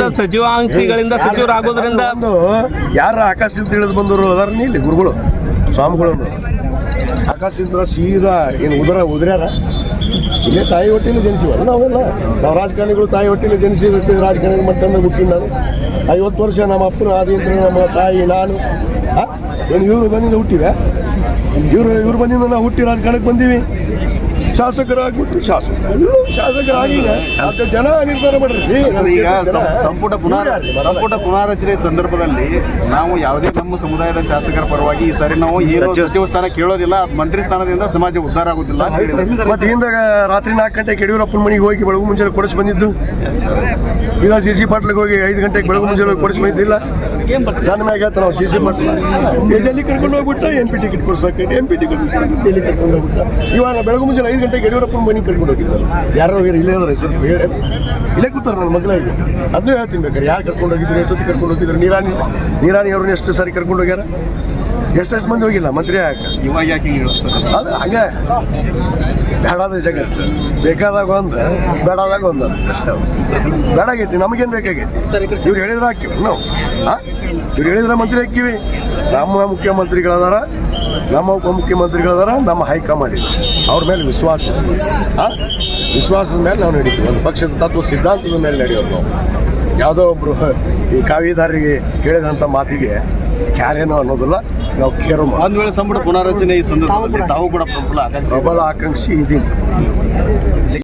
ಪಕ್ಷದ ಸಚಿವಾಂಶಿಗಳಿಂದ ಸಚಿವರಾಗೋದ್ರಿಂದ ಯಾರ ಆಕಾಶದಿಂದ ತಿಳಿದು ಬಂದವರು ಅದಾರ ಇಲ್ಲಿ ಗುರುಗಳು ಸ್ವಾಮಿಗಳು. ಆಕಾಶದಿಂದ ಸೀದಾ ಏನು ಉದರ ಉದ್ರ್ಯಾರ? ಇಲ್ಲೇ ತಾಯಿ ಹೊಟ್ಟಿನ ಜನಿಸಿವಲ್ಲ ನಾವೆಲ್ಲ ನಾವು ರಾಜಕಾರಣಿಗಳು ತಾಯಿ ಹೊಟ್ಟಿನ ಜನಿಸಿ ರಾಜಕಾರಣಿ ಮಟ್ಟಂದ ಹುಟ್ಟಿ ನಾನು. ಐವತ್ತು ವರ್ಷ ನಮ್ಮ ಅಪ್ಪನ ಆದಿಯಿಂದ ನಮ್ಮ ತಾಯಿ ನಾನು? ಏನು ಇವರು ಬಂದಿಂದ ಹುಟ್ಟಿವೆ? ಇವರು ಇವ್ರು ಬಂದಿಂದ ನಾವು ಹುಟ್ಟಿ ರಾಜಕಾರಣಕ್ಕೆ ಬಂದೀವಿ. ಶಾಸಕರಾಗ್ಬಿಟ್ಟು ಶಾಸಕ ಅದು ಜನ ನಿರ್ಧಾರ ಮಾಡ್ರಿ. ಈಗ ಸಂಪುಟ ಪುನರ್ ಸಂಪುಟ ಪುನಾರಚನೆ ಸಂದರ್ಭದಲ್ಲಿ ನಾವು ಯಾವುದೇ ನಮ್ಮ ಸಮುದಾಯದ ಶಾಸಕರ ಪರವಾಗಿ ಈ ಸಾರಿ ನಾವು ಏನು ಸಚಿವ ಸ್ಥಾನ ಕೇಳೋದಿಲ್ಲ ಮಂತ್ರಿ ಸ್ಥಾನದಿಂದ ಸಮಾಜ ಉದ್ಧಾರ ಆಗುದಿಲ್ಲ ಮತ್ತೆ ಹಿಂದಾಗ ರಾತ್ರಿ ನಾಲ್ಕು ಗಂಟೆಗೆ ಯಡಿಯೂರಪ್ಪನ ಮನೆಗೆ ಹೋಗಿ ಬೆಳಗು ಮುಂಜಾನೆ ಕೊಡಿಸಿ ಬಂದಿದ್ದು. ಈಗ ಸಿ ಸಿ ಪಾಟ್ಲಿಗೆ ಹೋಗಿ ಐದು ಗಂಟೆಗೆ ಬೆಳಗು ಮುಂಜಾನೆ ಕೊಡಿಸಿ ಬಂದಿಲ್ಲ ನನ್ನ ಮ್ಯಾಗ ನಾವು ಸಿ ಸಿ ಪಾಟ್ಲ. ಡೆಲ್ಲಿ ಕರ್ಕೊಂಡು ಹೋಗ್ಬಿಟ್ಟು ಎಂ ಪಿ ಟಿಕೆಟ್ ಕೊಡ್ಸಕ್ಕೆ ಎಂ ಪಿ ಟಿಕೆಟ್ ಡೆಲ್ಲಿ ಕರ್ಕೊಂಡು ಹೋಗ್ಬಿಟ್ಟ ಇವಾಗ ಬೆಳಗು ಮುಂಜಾನೆ ಐದು ಗಂಟೆಗೆ ಯಡಿಯೂರಪ್ಪನ ಮನೆಗೆ ಕರ್ಕೊಂಡು ಹೋಗಿದ್ದಾರೆ. ಯಾರೋ ಹೋಗಿ ಇಲ್ಲೇ ಅಂದ್ರೆ ಹೆಸರು ಇಲ್ಲೇ ಕೂತಾರೆ ನನ್ನ ಮಗಳಿಗೆ ಅದನ್ನೂ ಹೇಳ್ತೀನಿ ಬೇಕಾರೆ ಯಾರು ಕರ್ಕೊಂಡು ಹೋಗಿದ್ರು ಎಷ್ಟೊತ್ತಿಗೆ ಕರ್ಕೊಂಡು ಹೋಗಿದ್ರು? ನೀರಾಣಿ ನೀರಾಣಿ ಅವ್ರನ್ನ ಎಷ್ಟು ಸಾರಿ ಕರ್ಕೊಂಡು ಹೋಗ್ಯಾರ? ಎಷ್ಟೆಷ್ಟು ಮಂದಿ ಹೋಗಿಲ್ಲ? ಮಂತ್ರಿ ಯಾಕೆ ಇವಾಗ? ಅದು ಹಂಗೆ. ಬೇಡಾದ ಜಗತ್ತು. ಬೇಕಾದಾಗ ಒಂದು ಬೇಡಾದಾಗ ಒಂದು. ಅಷ್ಟೇ. ಬೇಡಾಗೈತಿ ನಮಗೇನು ಬೇಕಾಗೈತಿ? ಇವ್ರು ಹೇಳಿದ್ರೆ ಹಾಕಿವಿ. ನಾವು. ಹಾಂ ಇವ್ರು ಹೇಳಿದ್ರೆ ಮಂತ್ರಿ ಹಾಕಿವಿ. ನಮ್ಮ ಮುಖ್ಯಮಂತ್ರಿಗಳದಾರ. ನಮ್ಮ ಉಪಮುಖ್ಯಮಂತ್ರಿಗಳದಾರ ನಮ್ಮ ಹೈಕಮಾಂಡ್ ಇದೆ. ಅವ್ರ ಮೇಲೆ ವಿಶ್ವಾಸ ಹಾಂ ವಿಶ್ವಾಸದ ಮೇಲೆ ನಾವು ನಡೀತೀವಿ. ಒಂದು ಪಕ್ಷದ ತತ್ವ ಸಿದ್ಧಾಂತದ ಮೇಲೆ ನಡೆಯೋದು ನಾವು. ಯಾವುದೋ ಒಬ್ಬರು ಈ ಕಾವಿದಾರಿಗೆ ಹೇಳಿದಂಥ ಮಾತಿಗೆ ಕ್ಯಾರೇನೋ ಅನ್ನೋದಿಲ್ಲ ನಾವು ಕೇರೋ ಒಂದು ವೇಳೆ ಸಂಪುಟ ಪುನಾರಚನೆ ಈ ಸಂದರ್ಭದಲ್ಲಿ ತಾವು ಕೂಡ ಪ್ರಬಲ ಆಕಾಂಕ್ಷಿ ಇದ್ದೀನಿ.